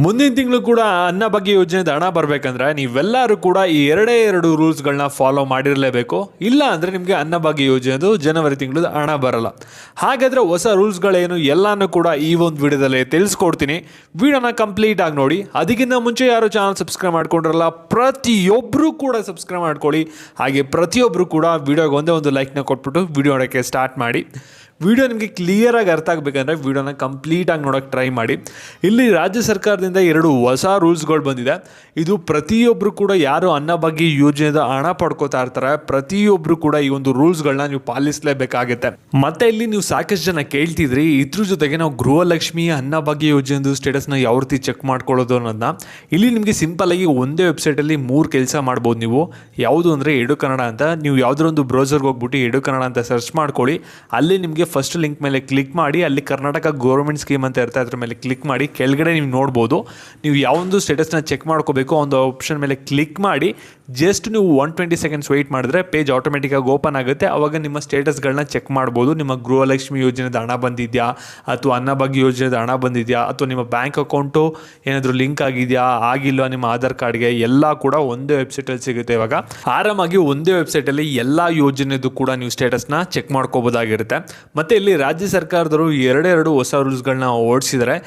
ಮುಂದಿನ ತಿಂಗಳು ಕೂಡ ಅನ್ನ ಬಗ್ಗೆ ಯೋಜನೆದ ಹಣ ಬರಬೇಕಂದ್ರೆ ನೀವೆಲ್ಲರೂ ಕೂಡ ಈ ಎರಡೇ ಎರಡು ರೂಲ್ಸ್ಗಳನ್ನ ಫಾಲೋ ಮಾಡಿರಲೇಬೇಕು. ಇಲ್ಲ ಅಂದರೆ ನಿಮಗೆ ಅನ್ನ ಬಗ್ಗೆ ಯೋಜನೆದು ಜನವರಿ ತಿಂಗಳು ಹಣ ಬರಲ್ಲ. ಹಾಗಾದರೆ ಹೊಸ ರೂಲ್ಸ್ಗಳೇನು ಎಲ್ಲನೂ ಕೂಡ ಈ ಒಂದು ವಿಡಿಯೋದಲ್ಲಿ ತಿಳಿಸ್ಕೊಡ್ತೀನಿ. ವಿಡಿಯೋನ ಕಂಪ್ಲೀಟ್ ಆಗಿ ನೋಡಿ. ಅದಕ್ಕಿಂತ ಮುಂಚೆ ಯಾರು ಚಾನಲ್ ಸಬ್ಸ್ಕ್ರೈಬ್ ಮಾಡ್ಕೊಂಡಿರಲ್ಲ ಪ್ರತಿಯೊಬ್ಬರೂ ಕೂಡ ಸಬ್ಸ್ಕ್ರೈಬ್ ಮಾಡ್ಕೊಳ್ಳಿ. ಹಾಗೆ ಪ್ರತಿಯೊಬ್ಬರು ಕೂಡ ವಿಡಿಯೋಗೆ ಒಂದೇ ಒಂದು ಲೈಕ್ನ ಕೊಟ್ಬಿಟ್ಟು ವಿಡಿಯೋ ನೋಡೋಕ್ಕೆ ಸ್ಟಾರ್ಟ್ ಮಾಡಿ. ವಿಡಿಯೋ ನಿಮಗೆ ಕ್ಲಿಯರಾಗಿ ಅರ್ಥ ಆಗಬೇಕಂದ್ರೆ ವಿಡಿಯೋನ ಕಂಪ್ಲೀಟಾಗಿ ನೋಡೋಕೆ ಟ್ರೈ ಮಾಡಿ. ಇಲ್ಲಿ ರಾಜ್ಯ ಸರ್ಕಾರದಿಂದ ಎರಡು ಹೊಸ ರೂಲ್ಸ್ಗಳು ಬಂದಿದೆ. ಇದು ಪ್ರತಿಯೊಬ್ಬರು ಕೂಡ ಯಾರು ಅನ್ನಭಾಗ್ಯ ಯೋಜನೆದ ಹಣ ಪಡ್ಕೋತಾ ಇರ್ತಾರೆ ಪ್ರತಿಯೊಬ್ಬರು ಕೂಡ ಈ ಒಂದು ರೂಲ್ಸ್ಗಳನ್ನ ನೀವು ಪಾಲಿಸಲೇಬೇಕಾಗುತ್ತೆ. ಮತ್ತೆ ಇಲ್ಲಿ ನೀವು ಸಾಕಷ್ಟು ಜನ ಕೇಳ್ತಿದ್ರಿ, ಇದ್ರ ಜೊತೆಗೆ ನಾವು ಗೃಹಲಕ್ಷ್ಮಿ ಅನ್ನಭಾಗ್ಯ ಯೋಜನೆದು ಸ್ಟೇಟಸ್ನ ಯಾವ ರೀತಿ ಚೆಕ್ ಮಾಡ್ಕೊಳ್ಳೋದು ಅನ್ನೋದನ್ನ ಇಲ್ಲಿ ನಿಮಗೆ ಸಿಂಪಲ್ ಆಗಿ ಒಂದೇ ವೆಬ್ಸೈಟಲ್ಲಿ ಮೂರು ಕೆಲಸ ಮಾಡ್ಬೋದು ನೀವು. ಯಾವುದು ಅಂದರೆ ಎಡು ಕನ್ನಡ ಅಂತ. ನೀವು ಯಾವುದೋ ಒಂದು ಬ್ರೌಸರ್ಗೆ ಹೋಗ್ಬಿಟ್ಟು ಎಡು ಕನ್ನಡ ಅಂತ ಸರ್ಚ್ ಮಾಡ್ಕೊಳ್ಳಿ. ಅಲ್ಲಿ ನಿಮಗೆ ಫಸ್ಟ್ ಲಿಂಕ್ ಮೇಲೆ ಕ್ಲಿಕ್ ಮಾಡಿ, ಅಲ್ಲಿ ಕರ್ನಾಟಕ ಗೌರ್ಮೆಂಟ್ ಸ್ಕೀಮ್ ಅಂತ ಇರ್ತಾ ಅದ್ರ ಮೇಲೆ ಕ್ಲಿಕ್ ಮಾಡಿ, ಕೆಳಗಡೆ ನೀವು ನೋಡ್ಬೋದು. ನೀವು ಯಾವೊಂದು ಸ್ಟೇಟಸ್ನ ಚೆಕ್ ಮಾಡ್ಕೋಬೇಕು, ಒಂದು ಆಪ್ಷನ್ ಮೇಲೆ ಕ್ಲಿಕ್ ಮಾಡಿ ಜಸ್ಟ್ ನೀವು ಒನ್ ಟ್ವೆಂಟಿ ಸೆಕೆಂಡ್ಸ್ ವೆಯ್ಟ್ ಮಾಡಿದ್ರೆ ಪೇಜ್ ಆಟೋಮೆಟಿಕ್ಕಾಗಿ ಓಪನ್ ಆಗುತ್ತೆ. ಅವಾಗ ನಿಮ್ಮ ಸ್ಟೇಟಸ್ಗಳನ್ನ ಚೆಕ್ ಮಾಡ್ಬೋದು. ನಿಮ್ಮ ಗೃಹಲಕ್ಷ್ಮಿ ಯೋಜನೆದ ಹಣ ಬಂದಿದೆಯಾ? ಅಥವಾ ಅನ್ನಭಾಗ್ಯ ಯೋಜನೆದ ಹಣ ಬಂದಿದೆಯಾ? ಅಥವಾ ನಿಮ್ಮ ಬ್ಯಾಂಕ್ ಅಕೌಂಟು ಏನಾದರೂ ಲಿಂಕ್ ಆಗಿದೆಯಾ? ಆಗಿಲ್ವಾ ನಿಮ್ಮ ಆಧಾರ್ ಕಾರ್ಡ್ಗೆ ಎಲ್ಲ ಕೂಡ ಒಂದೇ ವೆಬ್ಸೈಟಲ್ಲಿ ಸಿಗುತ್ತೆ ಇವಾಗ. ಆರಾಮಾಗಿ ಒಂದೇ ವೆಬ್ಸೈಟಲ್ಲಿ ಎಲ್ಲ ಯೋಜನೆದು ಕೂಡ ನೀವು ಸ್ಟೇಟಸ್ನ ಚೆಕ್ ಮಾಡ್ಕೋಬೋದಾಗಿರುತ್ತೆ. ಮತ್ತು ಇಲ್ಲಿ ರಾಜ್ಯ ಸರ್ಕಾರದವರು ಎರಡೆರಡು ಹೊಸ ರೂಲ್ಸ್ಗಳನ್ನ ಓಡಿಸಿದರೆ.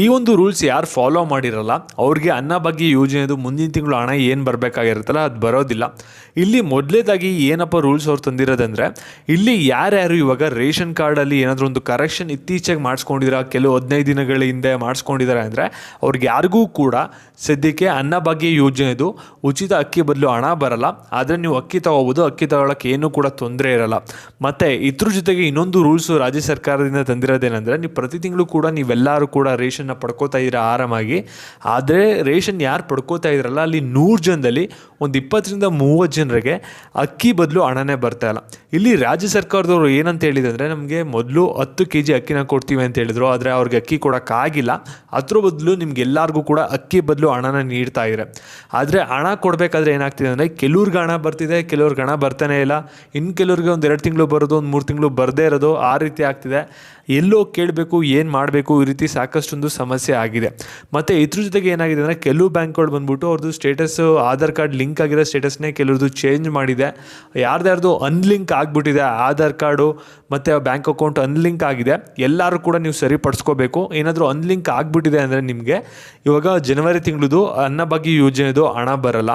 ಈ ಒಂದು ರೂಲ್ಸ್ ಯಾರು ಫಾಲೋ ಮಾಡಿರಲ್ಲ, ಅವ್ರಿಗೆ ಅನ್ನಭಾಗ್ಯ ಯೋಜನೆದು ಮುಂದಿನ ತಿಂಗಳು ಹಣ ಏನು ಬರಬೇಕಾಗಿರುತ್ತಲ್ಲ ಅದು ಬರೋದಿಲ್ಲ. ಇಲ್ಲಿ ಮೊದಲೇದಾಗಿ ಏನಪ್ಪ ರೂಲ್ಸ್ ಅವ್ರು ತಂದಿರೋದಂದರೆ, ಇಲ್ಲಿ ಯಾರ್ಯಾರು ಇವಾಗ ರೇಷನ್ ಕಾರ್ಡಲ್ಲಿ ಏನಾದರೂ ಒಂದು ಕರೆಕ್ಷನ್ ಇತ್ತೀಚೆಗೆ ಮಾಡಿಸ್ಕೊಂಡಿರ ಕೆಲವು ಹದಿನೈದು ದಿನಗಳ ಹಿಂದೆ ಮಾಡಿಸ್ಕೊಂಡಿದ್ದಾರೆ ಅಂದರೆ, ಅವ್ರಿಗೆ ಯಾರಿಗೂ ಕೂಡ ಸದ್ಯಕ್ಕೆ ಅನ್ನಭಾಗ್ಯ ಯೋಜನೆದು ಉಚಿತ ಅಕ್ಕಿ ಬದಲು ಹಣ ಬರಲ್ಲ. ಆದರೆ ನೀವು ಅಕ್ಕಿ ತಗೋಬೋದು, ಅಕ್ಕಿ ತಗೊಳಕ್ಕೆ ಏನೂ ಕೂಡ ತೊಂದರೆ ಇರಲ್ಲ. ಮತ್ತು ಇದ್ರ ಜೊತೆಗೆ ಇನ್ನೊಂದು ರೂಲ್ಸು ರಾಜ್ಯ ಸರ್ಕಾರದಿಂದ ತಂದಿರೋದೇನೆಂದರೆ, ನೀವು ಪ್ರತಿ ತಿಂಗಳು ಕೂಡ ನೀವೆಲ್ಲರೂ ಕೂಡ ರೇಷನ್ನ ಪಡ್ಕೋತಾ ಇದ್ದೀರಾ ಆರಾಮಾಗಿ. ಆದರೆ ರೇಷನ್ ಯಾರು ಪಡ್ಕೋತಾ ಇದ್ರಲ್ಲ, ಅಲ್ಲಿ ನೂರು ಜನದಲ್ಲಿ ಒಂದು ಇಪ್ಪತ್ತರಿಂದ ಮೂವತ್ತು ಜನರಿಗೆ ಅಕ್ಕಿ ಬದಲು ಹಣನೇ ಬರ್ತಾ ಇಲ್ಲ. ಇಲ್ಲಿ ರಾಜ್ಯ ಸರ್ಕಾರದವರು ಏನಂತ ಹೇಳಿದೆ ಅಂದರೆ ನಮಗೆ ಮೊದಲು ಹತ್ತು ಕೆ ಜಿ ಅಕ್ಕಿನ ಕೊಡ್ತೀವಿ ಅಂತ ಹೇಳಿದ್ರು, ಆದರೆ ಅವ್ರಿಗೆ ಅಕ್ಕಿ ಕೊಡೋಕ್ಕಾಗಿಲ್ಲ ಅದ್ರ ಬದಲು ನಿಮ್ಗೆ ಎಲ್ಲರಿಗೂ ಕೂಡ ಅಕ್ಕಿ ಬದಲು ಹಣನ ನೀಡ್ತಾ ಇದ್ದಾರೆ ಆದರೆ ಹಣ ಕೊಡಬೇಕಾದ್ರೆ ಏನಾಗ್ತಿದೆ ಅಂದರೆ ಕೆಲವ್ರಿಗೆ ಹಣ ಬರ್ತಿದೆ, ಕೆಲವ್ರಿಗೆ ಹಣ ಬರ್ತಾನೆ ಇಲ್ಲ. ಇನ್ನು ಕೆಲವ್ರಿಗೆ ಒಂದು ಎರಡು ತಿಂಗಳು ಬರೋದು, ಒಂದು ಮೂರು ತಿಂಗಳು ಬರದೇ ಇರೋದು ಆ ರೀತಿ ಆಗ್ತಿದೆ. ಎಲ್ಲೋ ಕೇಳಬೇಕು, ಏನು ಮಾಡಬೇಕು, ಈ ರೀತಿ ಸಾಕಷ್ಟೊಂದು ಸಮಸ್ಯೆ ಆಗಿದೆ. ಮತ್ತು ಇದ್ರ ಜೊತೆಗೆ ಏನಾಗಿದೆ ಅಂದರೆ ಕೆಲವು ಬ್ಯಾಂಕ್ಗಳು ಬಂದ್ಬಿಟ್ಟು ಅವ್ರದ್ದು ಸ್ಟೇಟಸ್ ಆಧಾರ್ ಕಾರ್ಡ್ ಲಿಂಕ್ ಆಗಿರೋ ಸ್ಟೇಟಸ್ನೇ ಕೆಲವ್ರದ್ದು ಚೇಂಜ್ ಮಾಡಿದೆ. ಯಾರ್ದಾರ್ದು ಅನ್ಲಿಂಕ್ ಆಗಿಬಿಟ್ಟಿದೆ, ಆಧಾರ್ ಕಾರ್ಡು ಮತ್ತು ಬ್ಯಾಂಕ್ ಅಕೌಂಟ್ ಅನ್ಲಿಂಕ್ ಆಗಿದೆ. ಎಲ್ಲರೂ ಕೂಡ ನೀವು ಸರಿಪಡಿಸ್ಕೋಬೇಕು. ಏನಾದರೂ ಅನ್ಲಿಂಕ್ ಆಗಿಬಿಟ್ಟಿದೆ ಅಂದರೆ ನಿಮಗೆ ಇವಾಗ ಜನವರಿ ತಿಂಗಳದು ಅನ್ನಭಾಗ್ಯ ಯೋಜನೆದು ಹಣ ಬರಲ್ಲ.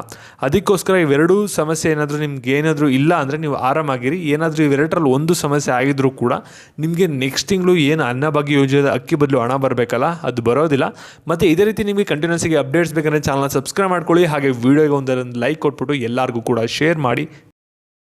ಅದಕ್ಕೋಸ್ಕರ ಇವೆರಡೂ ಸಮಸ್ಯೆ ಏನಾದರೂ ನಿಮ್ಗೆ ಏನಾದರೂ ಇಲ್ಲ ಅಂದರೆ ನೀವು ಆರಾಮಾಗಿರಿ. ಏನಾದರೂ ಇವೆರಡರಲ್ಲಿ ಒಂದು ಸಮಸ್ಯೆ ಆಗಿದ್ರೂ ಕೂಡ ನಿಮಗೆ ನೆಕ್ಸ್ಟ್ ತಿಂಗಳು ಏನು ಅನ್ನಭಾಗ್ಯ ಯೋಜನೆ ಅಕ್ಕಿ ಬದಲು ಹಣ ಬರಬೇಕಲ್ಲ, ಅದು ಬರೋದಿಲ್ಲ. ಮತ್ತು ಇದೇ ರೀತಿ ನಿಮಗೆ ಕಂಟಿನ್ಯೂಸ್ ಆಗಿ ಅಪ್ಡೇಟ್ಸ್ ಬೇಕಂದರೆ ಚಾನಲ್ನ ಸಬ್ಸ್ಕ್ರೈಬ್ ಮಾಡ್ಕೊಳ್ಳಿ. ಹಾಗೆ ವೀಡಿಯೋಗೆ ಒಂದೊಂದು ಲೈಕ್ ಕೊಟ್ಬಿಟ್ಟು ಎಲ್ಲರಿಗೂ ಕೂಡ ಶೇರ್ ಮಾಡಿ.